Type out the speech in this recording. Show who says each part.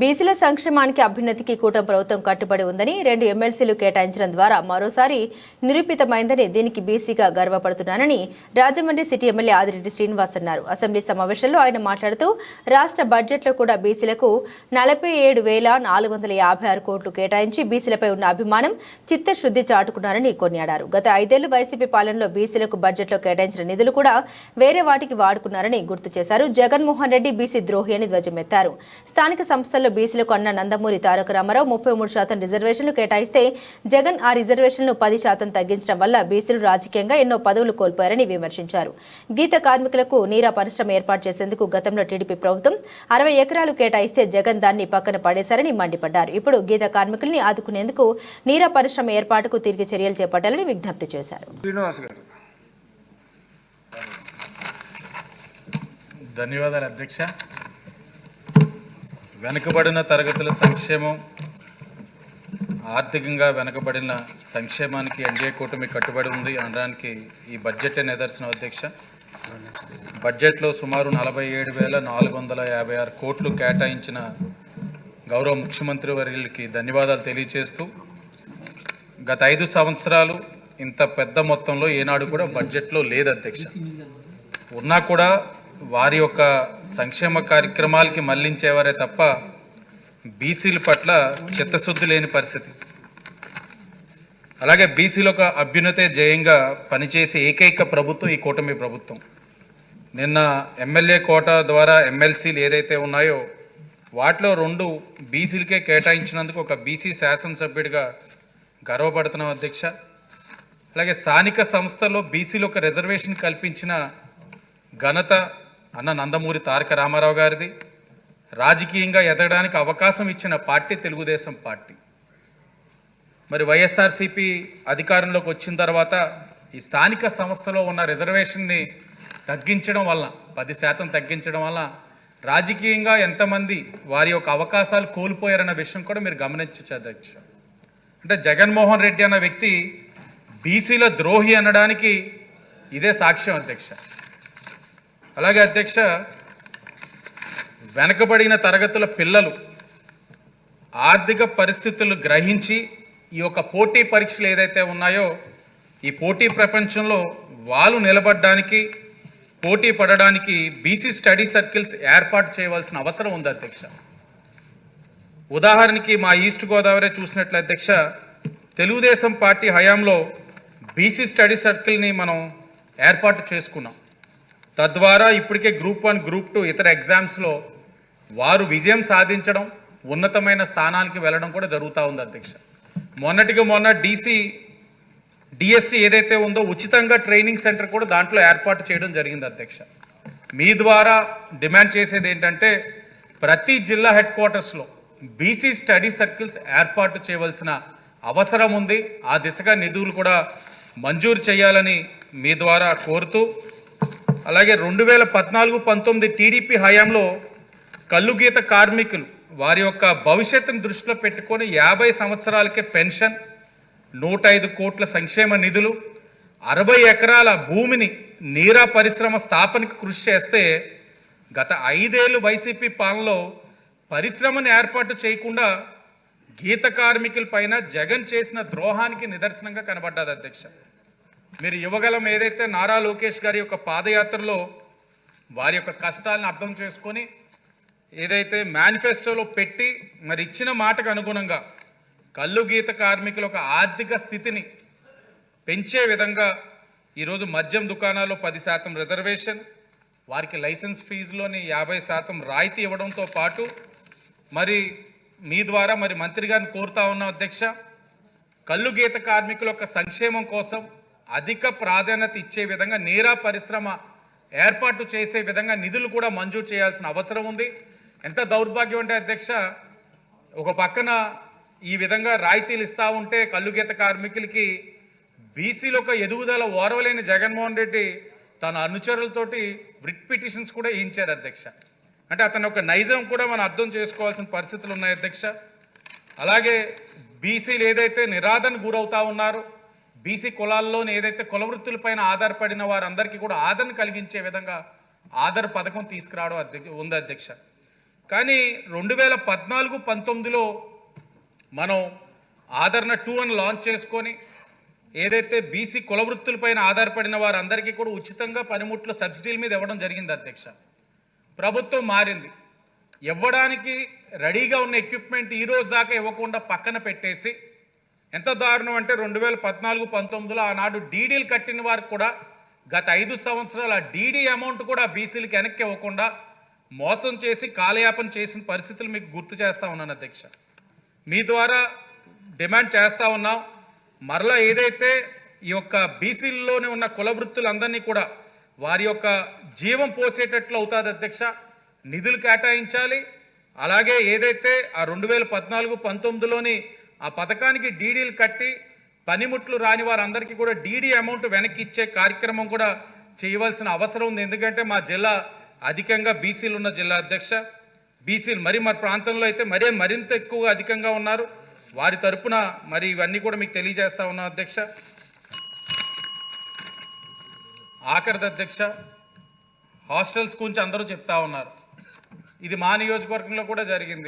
Speaker 1: బీసీల సంక్షేమానికి అభ్యున్నతికి కూటమి ప్రభుత్వం కట్టుబడి ఉందని రెండు ఎమ్మెల్సీలు కేటాయించడం ద్వారా మరోసారి నిరూపితమైందని దీనికి బీసీగా గర్వపడుతున్నానని రాజమండ్రి సిటీ ఎమ్మెల్యే ఆదిరెడ్డి శ్రీనివాస్ అన్నారు. అసెంబ్లీ సమావేశంలో ఆయన మాట్లాడుతూ రాష్ట్ర బడ్జెట్లో కూడా బీసీలకు నలభై ఏడు వేల నాలుగు వందల యాభై ఆరు కోట్లు కేటాయించి బీసీలపై ఉన్న అభిమానం చిత్తశుద్ధి చాటుకున్నారని కొనియాడారు. గత ఐదేళ్ళు వైసీపీ పాలనలో బీసీలకు బడ్జెట్లో కేటాయించిన నిధులు కూడా వేరే వాటికి వాడుకున్నారని గుర్తు చేశారు. జగన్మోహన్ రెడ్డి బీసీ ద్రోహి అని ధ్వజమెత్తారు. స్థానిక సంస్థలు సంస్థల్లో బీసీలకు అన్న నందమూరి తారక రామారావు ముప్పై మూడు శాతం రిజర్వేషన్లు కేటాయిస్తే జగన్ ఆ రిజర్వేషన్లు పది శాతం తగ్గించడం వల్ల బీసీలు రాజకీయంగా ఎన్నో పదవులు కోల్పోయారని విమర్శించారు. గీత కార్మికులకు నీరా పరిశ్రమ ఏర్పాటు చేసేందుకు గతంలో టీడీపీ ప్రభుత్వం అరవై ఎకరాలు కేటాయిస్తే జగన్ దాన్ని పక్కన పడేశారని మండిపడ్డారు. ఇప్పుడు గీత కార్మికుల్ని ఆదుకునేందుకు నీరా పరిశ్రమ ఏర్పాటుకు తిరిగి చర్యలు చేపట్టాలని విజ్ఞప్తి చేశారు.
Speaker 2: ధన్యవాదాలు అధ్యక్ష. వెనుకబడిన తరగతుల సంక్షేమం ఆర్థికంగా వెనుకబడిన సంక్షేమానికి ఎన్డీఏ కూటమి కట్టుబడి ఉంది అనడానికి ఈ బడ్జెటే నిదర్శనం అధ్యక్ష. బడ్జెట్లో సుమారు నలభై ఏడు వేల నాలుగు వందల యాభై ఆరు కోట్లు కేటాయించిన గౌరవ ముఖ్యమంత్రి వర్యులకి ధన్యవాదాలు తెలియజేస్తూ గత ఐదు సంవత్సరాలు ఇంత పెద్ద మొత్తంలో ఏనాడు కూడా బడ్జెట్లో లేదు అధ్యక్ష. ఉన్నా కూడా వారి యొక్క సంక్షేమ కార్యక్రమాలకి మళ్ళించేవారే తప్ప బీసీల పట్ల చిత్తశుద్ధి లేని పరిస్థితి. అలాగే బీసీల ఒక అభ్యున్నతే జయంగా పనిచేసే ఏకైక ప్రభుత్వం ఈ కూటమి ప్రభుత్వం. నిన్న ఎమ్మెల్యే కోట ద్వారా ఎమ్మెల్సీలు ఏదైతే ఉన్నాయో వాటిలో రెండు బీసీలకే కేటాయించినందుకు ఒక బీసీ శాసనసభ్యుడిగా గర్వపడుతున్నాం అధ్యక్ష. అలాగే స్థానిక సంస్థల్లో బీసీలు ఒక రిజర్వేషన్ కల్పించిన ఘనత అన్న నందమూరి తారక రామారావు గారిది. రాజకీయంగా ఎదగడానికి అవకాశం ఇచ్చిన పార్టీ తెలుగుదేశం పార్టీ. మరి వైఎస్ఆర్సీపీ అధికారంలోకి వచ్చిన తర్వాత ఈ స్థానిక సంస్థలో ఉన్న రిజర్వేషన్ని తగ్గించడం వల్ల పది శాతం తగ్గించడం వల్ల రాజకీయంగా ఎంతమంది వారి యొక్క అవకాశాలు కోల్పోయారన్న విషయం కూడా మీరు గమనించచ్చు అంటే జగన్మోహన్ రెడ్డి అన్న వ్యక్తి బీసీల ద్రోహి అనడానికి ఇదే సాక్ష్యం అధ్యక్ష. అలాగే అధ్యక్ష వెనకబడిన తరగతుల పిల్లలు ఆర్థిక పరిస్థితులు గ్రహించి ఈ యొక్క పోటీ పరీక్షలు ఏదైతే ఉన్నాయో ఈ పోటీ ప్రపంచంలో వాళ్ళు నిలబడడానికి పోటీ పడడానికి బీసీ స్టడీ సర్కిల్స్ ఏర్పాటు చేయవలసిన అవసరం ఉంది అధ్యక్ష. ఉదాహరణకి మా ఈస్ట్ గోదావరి చూసినట్లు అధ్యక్ష తెలుగుదేశం పార్టీ హయాంలో బీసీ స్టడీ సర్కిల్ని మనం ఏర్పాటు చేసుకున్నాం. తద్వారా ఇప్పటికే గ్రూప్ వన్ గ్రూప్ టూ ఇతర ఎగ్జామ్స్లో వారు విజయం సాధించడం ఉన్నతమైన స్థానానికి వెళ్ళడం కూడా జరుగుతూ ఉంది అధ్యక్ష. మొన్నటికి మొన్న డీసీ డిఎస్సి ఏదైతే ఉందో ఉచితంగా ట్రైనింగ్ సెంటర్ కూడా దాంట్లో ఏర్పాటు చేయడం జరిగింది అధ్యక్ష. మీ ద్వారా డిమాండ్ చేసేది ఏంటంటే ప్రతి జిల్లా హెడ్ క్వార్టర్స్లో బీసీ స్టడీ సర్కిల్స్ ఏర్పాటు చేయవలసిన అవసరం ఉంది. ఆ దిశగా నిధులు కూడా మంజూరు చేయాలని మీ ద్వారా కోరుతూ అలాగే రెండు వేల పద్నాలుగు పంతొమ్మిది టీడీపీ హయాంలో కల్లుగీత కార్మికులు వారి యొక్క భవిష్యత్తును దృష్టిలో పెట్టుకొని యాభై సంవత్సరాలకే పెన్షన్ నూట ఐదు కోట్ల సంక్షేమ నిధులు అరవై ఎకరాల భూమిని నీరా పరిశ్రమ స్థాపనకు కృషి చేస్తే గత ఐదేళ్ళు వైసీపీ పాలనలో పరిశ్రమను ఏర్పాటు చేయకుండా గీత కార్మికుల పైన జగన్ చేసిన ద్రోహానికి నిదర్శనంగా కనబడ్డది అధ్యక్ష. మీరు ఇవ్వగలం ఏదైతే నారా లోకేష్ గారి యొక్క పాదయాత్రలో వారి యొక్క కష్టాలను అర్థం చేసుకొని ఏదైతే మేనిఫెస్టోలో పెట్టి మరి ఇచ్చిన మాటకు అనుగుణంగా కళ్ళు గీత కార్మికుల ఒక ఆర్థిక స్థితిని పెంచే విధంగా ఈరోజు మద్యం దుకాణాల్లో పది శాతం రిజర్వేషన్ వారికి లైసెన్స్ ఫీజులోని యాభై శాతం రాయితీ ఇవ్వడంతో పాటు మరి మీ ద్వారా మరి మంత్రి గారిని కోరుతా ఉన్నాం అధ్యక్ష కళ్ళు గీత కార్మికుల యొక్క సంక్షేమం కోసం అధిక ప్రాధాన్యత ఇచ్చే విధంగా నీరా పరిశ్రమ ఏర్పాటు చేసే విధంగా నిధులు కూడా మంజూరు చేయాల్సిన అవసరం ఉంది. ఎంత దౌర్భాగ్యం అంటే అధ్యక్ష ఒక పక్కన ఈ విధంగా రాయితీలు ఇస్తూ ఉంటే కళ్ళు కార్మికులకి బీసీలో ఒక ఎదుగుదల ఓరవలేని జగన్మోహన్ రెడ్డి తన అనుచరులతోటి బ్రిట్ పిటిషన్స్ కూడా ఇచ్చారు అధ్యక్ష. అంటే అతని ఒక నైజం కూడా మనం అర్థం చేసుకోవాల్సిన పరిస్థితులు ఉన్నాయి అధ్యక్ష. అలాగే బీసీలు ఏదైతే నిరాధన గురవుతా ఉన్నారో బీసీ కులాల్లోని ఏదైతే కులవృత్తులపైన ఆధారపడిన వారందరికీ కూడా ఆదరణ కలిగించే విధంగా ఆధార్ పథకం తీసుకురావడం అధ్యక్ష ఉంది అధ్యక్ష. కానీ రెండు వేల పద్నాలుగు పంతొమ్మిదిలో మనం ఆదరణ టూ అని లాంచ్ చేసుకొని ఏదైతే బీసీ కులవృత్తులపైన ఆధారపడిన వారందరికీ కూడా ఉచితంగా పనిముట్లు సబ్సిడీల మీద ఇవ్వడం జరిగింది అధ్యక్ష. ప్రభుత్వం మారింది. ఇవ్వడానికి రెడీగా ఉన్న ఎక్విప్మెంట్ ఈ రోజు దాకా ఇవ్వకుండా పక్కన పెట్టేసి ఎంత దారుణం అంటే రెండు వేల పద్నాలుగు పంతొమ్మిదిలో ఆనాడు డీడీలు కట్టిన వారికి కూడా గత ఐదు సంవత్సరాల డీడీ అమౌంట్ కూడా బీసీలకు వెనక్కి ఇవ్వకుండా మోసం చేసి కాలయాపన చేసిన పరిస్థితులు మీకు గుర్తు చేస్తా ఉన్నాను అధ్యక్ష. మీ ద్వారా డిమాండ్ చేస్తా ఉన్నాం. మరలా ఏదైతే ఈ యొక్క బీసీల్లోనే ఉన్న కుల వృత్తులందరినీ కూడా వారి యొక్క జీవం పోసేటట్లు అవుతుంది అధ్యక్ష నిధులు కేటాయించాలి. అలాగే ఏదైతే ఆ రెండు వేల పద్నాలుగు పంతొమ్మిదిలోని ఆ పథకానికి డీడీలు కట్టి పనిముట్లు రాని వారందరికీ కూడా డీడీ అమౌంట్ వెనక్కి ఇచ్చే కార్యక్రమం కూడా చేయవలసిన అవసరం ఉంది. ఎందుకంటే మా జిల్లా అధికంగా బీసీలు ఉన్న జిల్లా అధ్యక్ష. బీసీలు మరి మా ప్రాంతంలో అయితే మరే మరింత ఎక్కువగా అధికంగా ఉన్నారు. వారి తరపున మరి ఇవన్నీ కూడా మీకు తెలియజేస్తా ఉన్నా అధ్యక్ష. ఆఖరిది అధ్యక్ష హాస్టల్స్ గురించి అందరూ చెప్తా ఉన్నారు. ఇది మా నియోజకవర్గంలో కూడా జరిగింది.